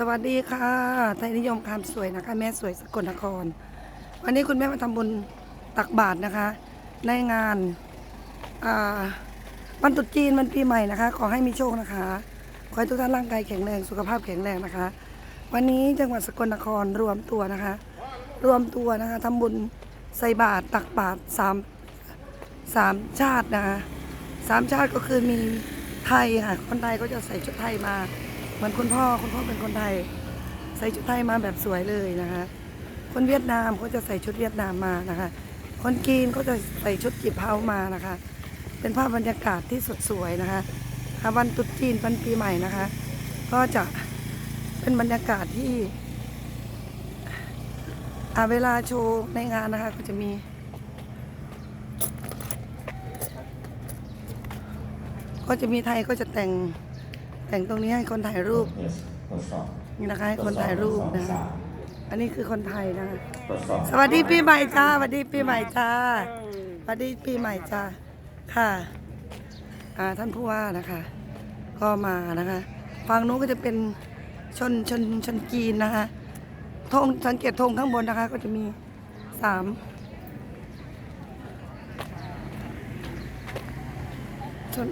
สวัสดีค่ะไทยนิยมคำสวยนะคะ แม่สวยสกลนคร วันนี้คุณแม่มาทำบุญตักบาตรนะคะ ในงานวันตรุษจีนวันปีใหม่นะคะ ขอให้มีโชคนะคะขอให้ทุกท่านร่างกายแข็งแรงสุขภาพแข็งแรงนะคะ วันนี้จังหวัดสกลนครรวมตัวนะคะ รวมตัวนะคะทำบุญใส่บาตรตักบาตรสามสามชาตินะคะสามชาติก็คือมีไทยค่ะคนไทยก็จะใส่ชุดไทยมา เหมือนคุณพ่อคุณพ่อเป็นคนไทย ใส่ชุดไทยมาแบบสวยเลยนะคะ คนเวียดนามเขาจะใส่ชุดเวียดนามมานะคะ คนจีนก็จะใส่ชุดกีบเฮามานะคะ เป็นภาพบรรยากาศที่สดสวยนะคะอ่าวันตรุษจีนวันปีใหม่นะคะ ก็จะเป็นบรรยากาศที่อาเวลาโชว์ในงานนะคะก็จะมีก็จะมีไทยก็จะแต่ง แต่งตรงนี้ให้คนถ่ายรูปนี่นะคะให้คนถ่ายรูปนะ อันนี้คือคนไทยนะ สวัสดีปีใหม่จ้า สวัสดีปีใหม่จ้า สวัสดีปีใหม่จ้า ค่ะอ่าท่านผู้ว่านะคะ ก็มานะคะฝั่งนู้นก็จะเป็นชนชนชนจีนนะคะธงสังเกตธงข้างบนนะคะ ก็จะมีสามชน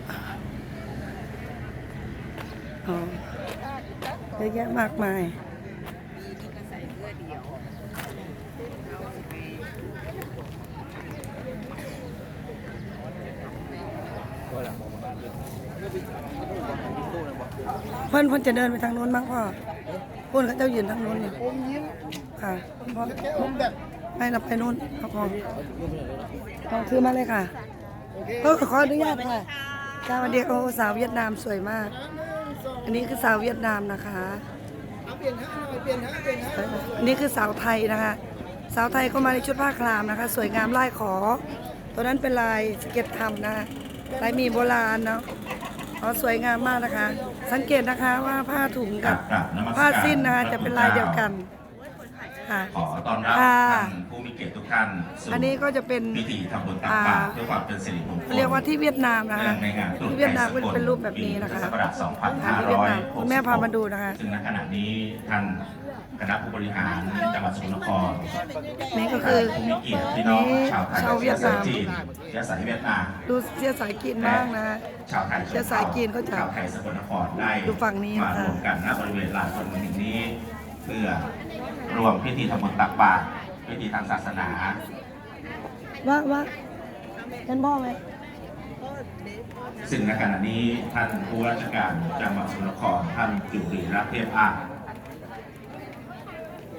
เยอะแยะมากมายเพื่อนเพื่อนจะเดินไปทางโน้นมั้งพ่อเพื่อนเขาเจ้ายืนทางโน้นนี่ค่ะพ่อให้เราไปโน้นเอาของของถือมาเลยค่ะเออขออนุญาตค่ะจ้าวันเดียโอสาวเวียดนามสวยมาก อันนี้คือสาวเวียดนามนะคะอันนี้คือสาวไทยนะคะ สาวไทยก็มาในชุดผ้าครามนะคะ สวยงามลายขอ ตัวนั้นเป็นลายสเก็ตทำนะคะลายหมีโบราณเนาะอ๋อสวยงามมากนะคะ สังเกตนะคะว่าผ้าถุงกับกราบนมัสกรผ้าสิ้นนะคะจะเป็นลายเดียวกัน ค่ะ ขอต้อนรับค่ะท่านผู้มีเกียรติทุกท่านสู่อันนี้ก็จะเป็นพิธีทำบุญตักบาตรเพื่อความเป็นสิริมงคลเรียกว่าที่เวียดนามนะคะในงานตรุษที่เวียดนามก็ไทจะเป็นรูปแบบนี้นะคะปีพุทธศักราชค่ะที่เวียดนามคุณแม่พามาดูนะคะ ซึ่งในขณะนี้ท่านคณะผู้บริหารจังหวัดสกลนคร นี่ก็คือ ผู้มีเกียรติพี่น้องชาวไทยชาวเวียดนามชื้อสจีนเชื้อสายเวียดนาม ดูเสื้อสายกินบ้างนะ ชาวไทยเชื้อสายจีนก็จะชาวไทยสกลนครได้ดูฝั่งนี้มาค่ะรวมกันณบริเวณลานคนเมืองแห่งนี้ เพื่อรวมพิธีทำบุญตักบาตรพิธีทางศาสนา ว่าว่าเห็นพ่อไหมซึ่งในขณะนี้ท่านผู้ราชการจังหวัดสกลนครท่านจุรีรัตน์เทพอาจ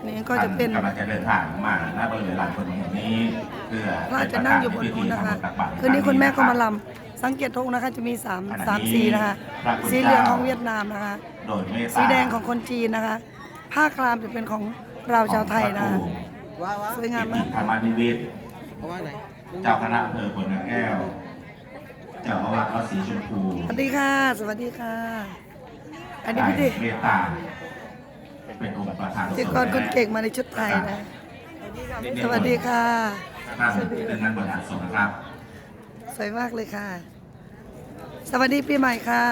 นี่ก็จะเป็นท่ากำลังจะเดินทางมาณบริเวณลานคนเมืองแห่งนี้เพื่อพระจะนั่งอยู่บนนู้นนะคะไปปรกาศพิธีทำบุญตักบาตรคืนนี้คุณแม่ก็มาลำสังเกตธงนะคะจะมีสามขณะนี้สามสีนะคะพระคุณสีเหลืองเจ้าของเวียดนามนะคะโดยเมตตาสีแดงของคนจีนนะคะ ผ้าครามจะเป็นของเราชาวไทยนะคะว่าว่าสวยงามอิมากทธิธรรมนิเวศเพราะว่าไหนเจ้าคณะอำเภอพลนางแก้ว เจ้าอาวาสวัดศรีชมพูสวัสดีค่ะ สวัสดีค่ะ อันนี้ได้พี่ดิเมตตา เป็นองค์ประธานพิธีกรคนเก่งมาในชุดไทยนะ สวัสดีค่ะ ท่านเป็นนักบริหารสงฆ์นะครับ สวยมากเลยค่ะ สวัสดีปีใหม่ค่ะ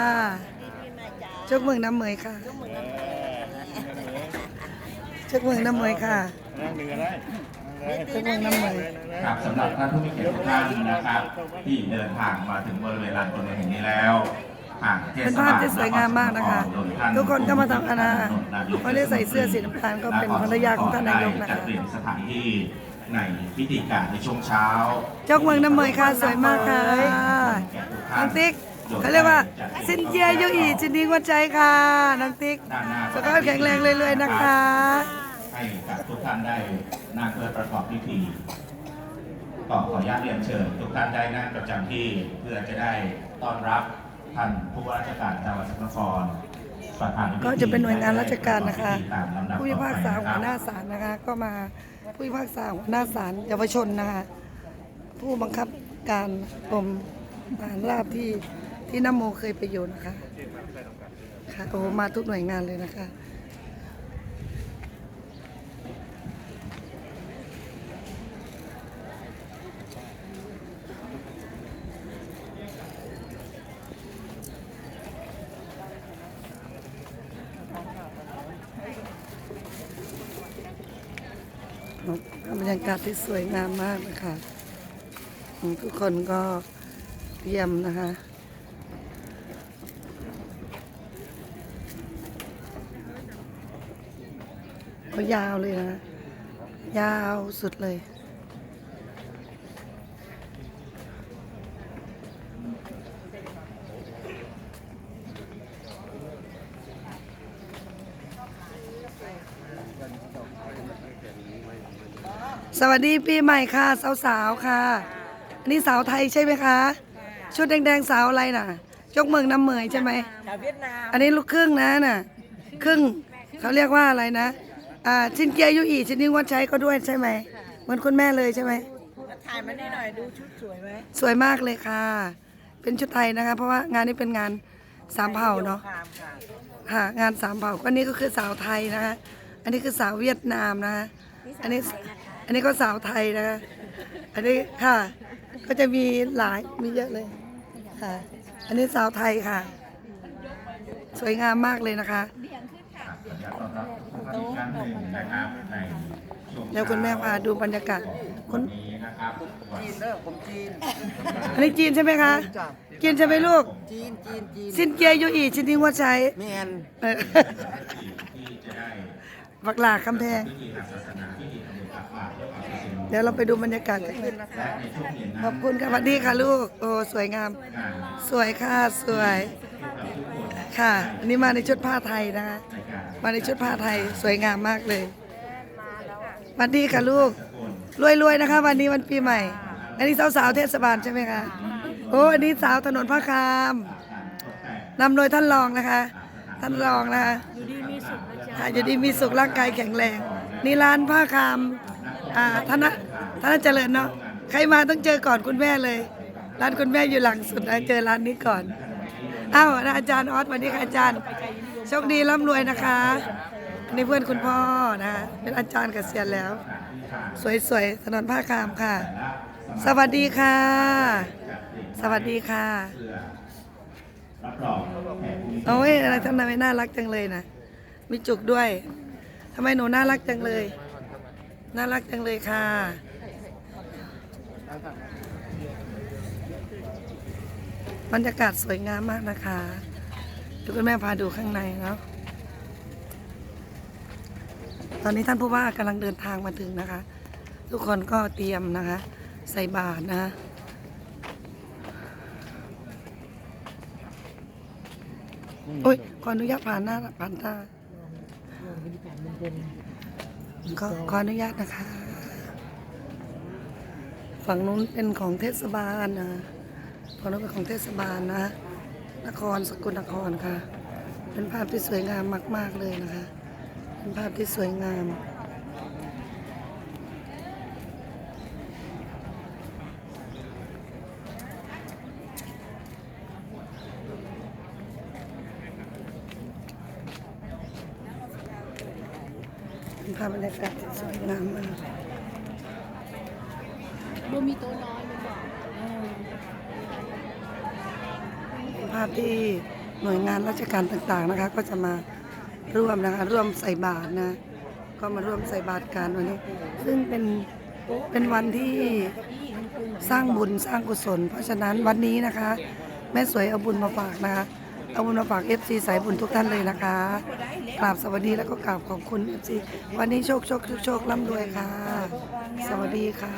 ชกเมืองน้ำเหมยค่ะชก เมืองน้ำเหมยค่ะชกเมืองน้ำเหมยครับสำหรับท่านผู้มีเกียรติทุกท่านนะครับ ที่เดินทางมาถึงบริเวณลานคนเมืองแห่งนี้แล้วทางเทศเป็นบาภาพลที่สวยงามมากนะคะโดยท่านทุกคนก็มาทำคณะไม่ได้ใส่เสื้อสีน้ำตาลก็เป็นภรรยาของท่านนายกนะคะจัดเตรียมสถานที่ในพิธีการในช่วงเช้าเจ้าเมืองน้ำเหมยค่ะสวยมากค่ะน้องติ๊กเขาเรียกว่าสินเจียยูอีจินดีกว่าใจค่ะน้องติ๊กด้านหน้าสุขภาพแข็งแรงเรื่อยๆนะคะ ให้กับทุกท่านได้นั่งเพื่อประกอบพิธีก็ขออนุญาตเรียนเชิญ ทุกท่านได้นั่งประจำที่เพื่อจะได้ต้อนรับท่านผู้ว่าราชการจังหวัดสกลนครประธานพิธีก็จะเป็นหน่วยงานราชการนะคะตามลำดับผู้พิพากษาต่อหัไปวหน้ารับศาลนะคะ ก็มาผู้พิพากษาหัวหน้าศาลเยาวชนนะคะผู้บังคับการกรมทหารราบที่ที่น้ำโมเคยไปอยู่นะคะค่ะโอ้มาทุกหน่วยงานเลยนะคะ บ รยากาศที่สวยงามมากนะคะ ทุกคนก็เยี่ยมนะคะก็ยาวเลยนะ ยาวสุดเลย สวัสดีปีใหม่ค่ะสาวๆค่ะ อันนี้สาวไทยใช่ไหมคะ ชุดแดงๆสาวอะไรน่ะจกเมืองน้ำเหมยใช่ไหม ชาวเวียดนามอันนี้ลูกครึ่งนะน่ะ ครึ่งเขาเรียกว่าอะไรนะ อ่าชินเกียยุอีชินนิ่งวัดใช้ก็ด้วยใช่ไหมเหมือนคุณแม่เลยใช่ไหม ถ่ายมานี่หน่อยดูชุดสวยไหมสวยมากเลยค่ะ เป็นชุดไทยนะคะ เพราะว่างานนี้เป็นงานสามเผ่าเนาะ คามค่ะค่ะงานสามเผ่าก็นี่ก็คือสาวไทยนะคะ อันนี้คือสาวเวียดนามนะคะ อันนี้ อันนี้ก็สาวไทยนะคะ อันนี้ค่ะ ก็จะมีหลายมีเยอะเลยค่ะ อันนี้สาวไทยค่ะ สวยงามมากเลยนะคะขอต้วคุณแม่พาดูบรรยากาศคุณนี้นะครับจีนเด้อผมจีนอันนี้จีนใช่ไหมคะ จีนใช่ไหมลูก จีนจีนจีนสินเกียยุอีชินนิ่งวัดใช้แมนเออบักหลากคำแพง เป็นสิริมงคลเดี๋ยวเราไปดูบรรยากาศกันเลยและในช่วงเย็นขนั้อนบคุณค่ะสวัสดีค่ะลูก โอ้สวยงามการสวยค่ะสวยค่ะอันนี้มาในชุดผ้าไทยนะคะในการมาในชุดผ้าไทยสวยงามมากเลยสวัสดีค่ะลูกสกลรวยๆนะคะ วันนี้วันปีใหม่ อันนี้สาวๆเทศบาลใช่ไหมคะโอ้อันนี้สาวถนนพระคามนำโดยท่านรองนะคะ ท่านรองนะคะค่ะอยู่ดีมีสุขร่างกายแข็งแรงนี่ร้านผ้าคาม อ่าธนธนเจริญเนาะใครมาต้องเจอก่อนคุณแม่เลย ร้านคุณแม่อยู่หลังสุดนะเจอร้านนี้ก่อนอ้าวอาจารย์ออสวัสดีค่ะอาจารย์โชคดีร่ำรวยนะคะอันนี้เพื่อนคุณพ่อนะเป็นอาจารย์เกษียณแล้ว สวยๆถนนผ้าคามค่ะ สวัสดีค่ะ สวัสดีค่ะเพื่อรับรองแขกผู้มีโอ้ยอะไรทำไมน่ารักจังเลยนะมีจุกด้วยทำไมหนูน่ารักจังเลย น่ารักจังเลยค่ะ บรรยากาศสวยงามมากนะคะเดี๋ยวคุณแม่พาดูข้างในเนาะตอนนี้ท่านผู้ว่ากำลังเดินทางมาถึงนะคะ ทุกคนก็เตรียมนะคะ ใส่บาตรนะคะโอ้ยขออนุญาตผ่านหน้าผ่านตา ขอขออนุญาตนะคะ ฝั่งนู้นเป็นของเทศบาลนะฝั่งนู้นเป็นของเทศบาลนะ นครสกลนครค่ะ เป็นภาพที่สวยงามมาก ๆเลยนะคะ เป็นภาพที่สวยงาม ภาพบรรยากาศที่สวยงามมากบ่มีโต๊ะน้อยมันบอกเป็นภาพที่หน่วยงานราชการต่างๆนะคะ ก็จะมาร่วมนะคะ ร่วมใส่บาตรนะ ก็มาร่วมใส่บาตรกันวันนี้ ซึ่งเป็นเป็นวันที่สร้างบุญสร้างกุศล เพราะฉะนั้นวันนี้นะคะ แม่สวยเอาบุญมาฝากนะคะ เอาบุญมาฝาก FC สายบุญทุกท่านเลยนะคะกราบสวัสดีแล้วก็กราบขอบคุณ FC วันนี้โชคโชคโชคโชคร่ำรวยค่ะ สวัสดีค่ะ